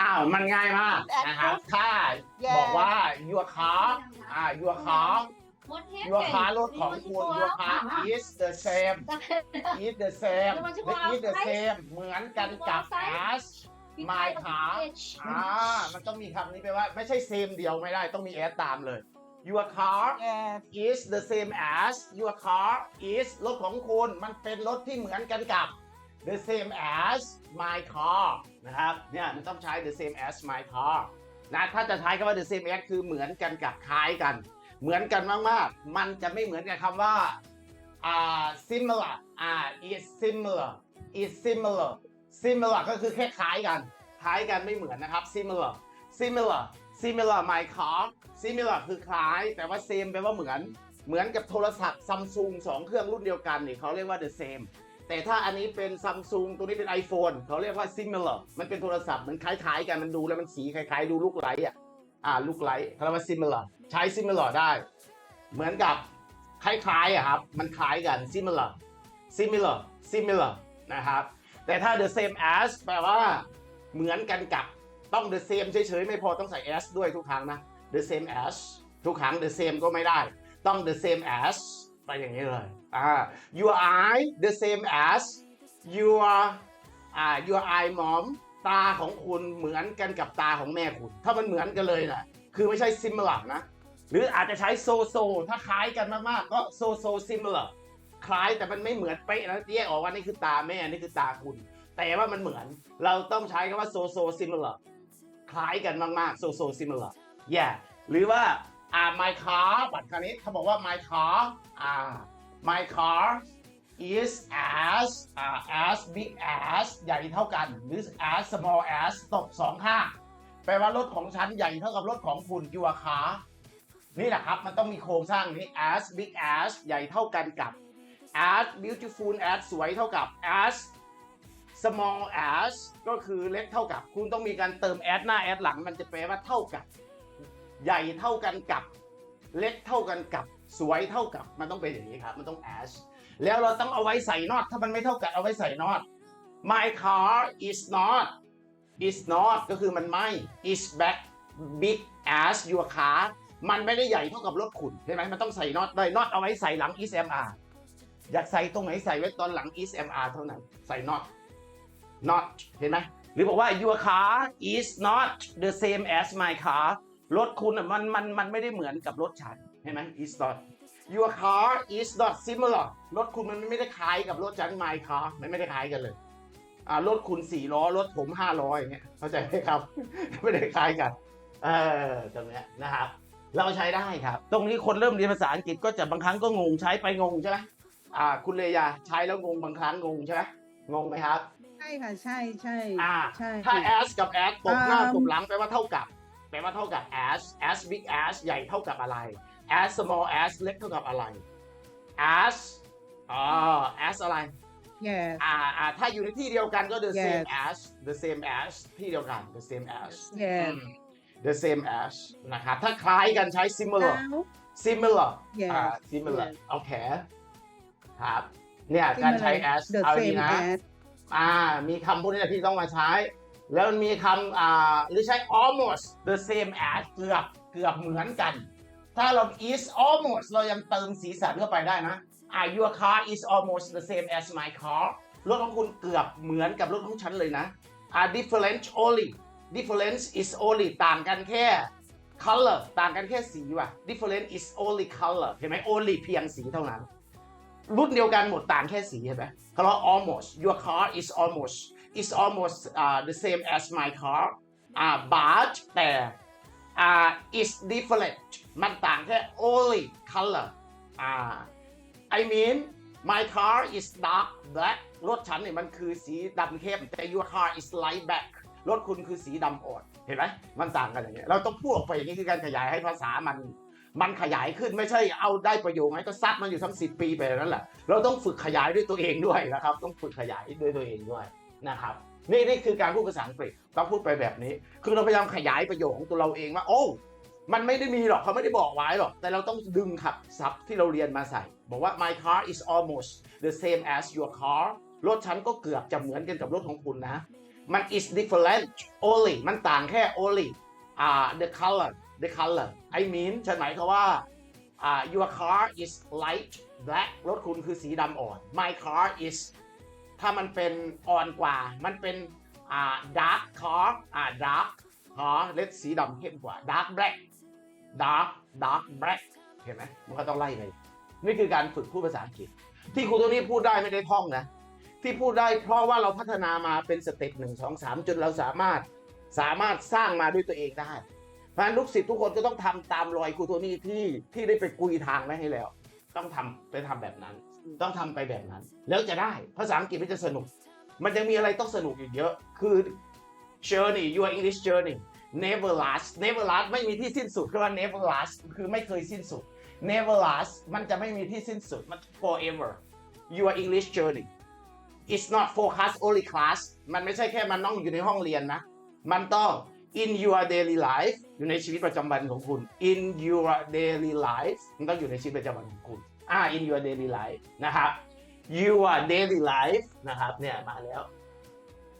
อ้าวมันง่ายมากนะครับ ถ้า Yeah บอกว่า your car อ่า your car มดเทป your car รถของคุณ your car is the same เ is the same แล้วมันจะ the บอก is the size same เหมือนกันกับ as my car อ่ามันต้องมีคำนี้ไปลว่าไม่ใช่ same เดียวไม่ได้ต้องมี s ตามเลย your car Yes is the same as your car is รถของคุณมันเป็นรถที่เหมือนกันกับ the same as my car นะครับเนี่ยมันต้องใช้ the same as my car นะถ้าจะใช้คำว่า the same as คือเหมือนกันกับคล้ายกัน เหมือนกันมากๆ มันจะไม่เหมือนกับคำว่าอ่า similar อ่า is similar is similar similar ก็คือแค่คล้ายกัน คล้ายกันไม่เหมือนนะครับ similar similar similar my car similar คือคล้าย แต่ว่า same แปลว่าเหมือน เหมือนกับโทรศัพท์ซัมซุงสองเครื่องรุ่นเดียวกันนี่เขาเรียกว่า the same แต่ถ้าอันนี้เป็นซัมซุงตัวนี้เป็น iPhone เขาเรียกว่า similar มันเป็นโทรศัพท์มันคล้ายๆ กันมันดูแล้วมันสีคล้ายๆ ดูลูกไลท์อะอ่าลูกไลท์เขาเรียกว่า similar ใช้ similar ได้ เหมือนกับคล้ายๆอะครับมันคล้ายกัน similar similar similar นะครับแต่ถ้า the same as แปลว่าเหมือนกันกับต้อง the same เฉยๆไม่พอต้องใส่ as ด้วยทุกครั้งนะ the same as ทุกครั้ง the same ก็ไม่ได้ ต้อง the same as ไปอย่างนี้เลยอ่า your eye the same as your อ่า your eye mom ตาของคุณเหมือนกันกับตาของแม่คุณ ถ้ามันเหมือนกันเลยนะคือไม่ใช่ similar นะ หรืออาจจะใช้ so so ถ้าคล้ายกันมากๆ ก็ so so similar คล้ายแต่มันไม่เหมือนเป๊ะนะแยกออกว่านี่คือตาแม่นี่คือตาคุณ แต่ว่ามันเหมือน เราต้องใช้คำว่า so so similar คล้ายกันมากๆ so so similar yeah หรือว่า อ่า my car บัตรคันนี้เขาบอกว่า my car อ่า my car is as อ่า as big as ใหญ่เท่ากัน หรือ as small as ตบสองข้างแปลว่ารถของฉันใหญ่เท่ากับรถของคุณ your car นี่แหละครับ มันต้องมีโครงสร้างนี้ as big as ใหญ่เท่ากันกับ as beautiful as สวยเท่ากับ as small as ก็คือเล็กเท่ากับ คุณต้องมีการเติม as หน้า as หลัง มันจะแปลว่าเท่ากับ ใหญ่เท่ากันกับเล็กเท่ากันกับสวยเท่ากับมันต้องเป็นอย่างนี้ครับ มันต้อง as แล้วเราต้องเอาไว้ใส่ not ถ้ามันไม่เท่ากับเอาไว้ใส่ not my car is not is not ก็คือมันไม่ is back big as your car มันไม่ได้ใหญ่เท่ากับรถขุนใช่ไหมมันต้องใส่ not ได้ not เอาไว้ใส่หลัง is mr อยากใส่ตรงไหนใส่ไว้ตอนหลัง is mr เท่านั้นใส่ not not เห็นไหมหรือบอกว่า your car is not the same as my car รถคุณอะมันมันมันไม่ได้เหมือนกับรถฉันเห็นไหม is not your car is not similar รถคุณมันไม่ได้คล้ายกับรถฉัน my car มันไม่ได้คล้ายกันเลยอ่ารถคุณสี่ล้อรถผมห้าล้ออย่างเงี้ยเข้าใจไหมครับ ไม่ได้คล้ายกันเออตรงเนี้ยนะครับ เราใช้ได้ครับ ตรงนี้คนเริ่มเรียนภาษาอังกฤษก็จะบางครั้งก็งงใช้ไปงงใช่ไหมอ่า คุณเลยาใช้แล้วงงบางครั้งงงใช่ไหมงงไหมครับใช่ค่ะ ใช่ใช่อ่าใช่ถ้า as กับ as ตบหน้าอืมตบหลังแปลว่าเท่ากับแป ลว่าเท่ากับ as as big as ใหญ่เท่ากับอะไร as small as เล็กเท่ากับอะไร as อ๋อ as อะไร yes อ่าอ่าถ้าอยู่ในที่เดียวกันก็ the Yes. same as the same as ที่เดียวกัน the same as yes อืม the same as นะครับถ้าคล้ายกันใช้ similar แล้ว similar yes อ่า similar Yes. โอเคครับเนี่ยการใช้ as the เอาดี same นะ as อ่ามีคำพวกนี้แหละที่ต้องมาใช้ แล้วมันมีคำอ่าหรือใช้ almost the same as เกือบเกือบเหมือนกัน ถ้าเรา is almost เรายังเติมสีสันเข้าไปได้นะอ่า your car is almost the same as my car รถของคุณเกือบเหมือนกับรถของฉันเลยนะอ่า different only difference is only ต่างกันแค่ color ต่างกันแค่สีว่ะ different is only color เห็นไหม only เพียงสีเท่านั้น รุ่นเดียวกันหมดต่างแค่สีเห็นไหมเขาเรียก almost your car is almost is almost uh, the same as my car อ่า but แต่อ่า is different มันต่างแค่ only color อ่า I mean my car is dark black รถฉันเนี่ยมันคือสีดำเข้ม แต่ your car is light black รถคุณคือสีดำอ่อน เห็นไหม มันต่างกันอย่างเงี้ย เราต้องพูดออกไปอย่างนี้คือการขยายให้ภาษามันมันขยายขึ้นไม่ใช่เอาได้ประโยคไหมก็ซัดมันอยู่ทั้งสิปีไปแบบนั้นแหละ เราต้องฝึกขยายด้วยตัวเองด้วยนะครับ ต้องฝึกขยายด้วยตัวเองด้วย นะครับนี่นี่คือการพูดภาษาอังกฤษต้องพูดไปแบบนี้ คือเราพยายามขยายประโยคของตัวเราเองว่าโอ้มันไม่ได้มีหรอกเขาไม่ได้บอกไว้หรอก แต่เราต้องดึงขับศัพท์ที่เราเรียนมาใส่ บอกว่า my car is almost the same as your car รถฉันก็เกือบจะเหมือนกันกับรถของคุณนะ มัน is different only มันต่างแค่ only อ่า the color the color I mean ฉันหมายความว่าอ่า your car is light black รถคุณคือสีดำอ่อน my car is ถ้ามันเป็นอ่อนกว่า มันเป็นอ่า dark car อ่า dark car เลดสีดำเข้มกว่า dark black dark dark black เห็นไหมมันก็ต้องไล่ไปนี่คือการฝึกพูดภาษาอังกฤษ ที่ครูตัวนี้พูดได้ไม่ได้ท่องนะ ที่พูดได้เพราะว่าเราพัฒนามาเป็นสเต็ปหนึ่งสองสามจนเราสามารถสามารถสร้างมาด้วยตัวเองได้เพราะฉะนั้นลูกศิษย์ทุกคนก็ต้องทำตามรอยครูโทนี่ที่ที่ได้ไปกุยทางไว้ให้แล้ว ต้องทำไปทำแบบนั้น ต้องทำไปแบบนั้น แล้วจะได้ภาษาอังกฤษมันจะสนุก มันยังมีอะไรต้องสนุกอีกเยอะ คือ journey your English journey never last never last ไม่มีที่สิ้นสุดคือว่า never last คือไม่เคยสิ้นสุด never last มันจะไม่มีที่สิ้นสุดมัน forever your English journey it's not focus only class มันไม่ใช่แค่มันต้องอยู่ในห้องเรียนนะ มันต้อง in your daily life อยู่ในชีวิตประจำวันของคุณ in your daily life มันต้องอยู่ในชีวิตประจำวันของคุณอ่า in your daily life นะครับ your daily life นะครับเนี่ยมาแล้ว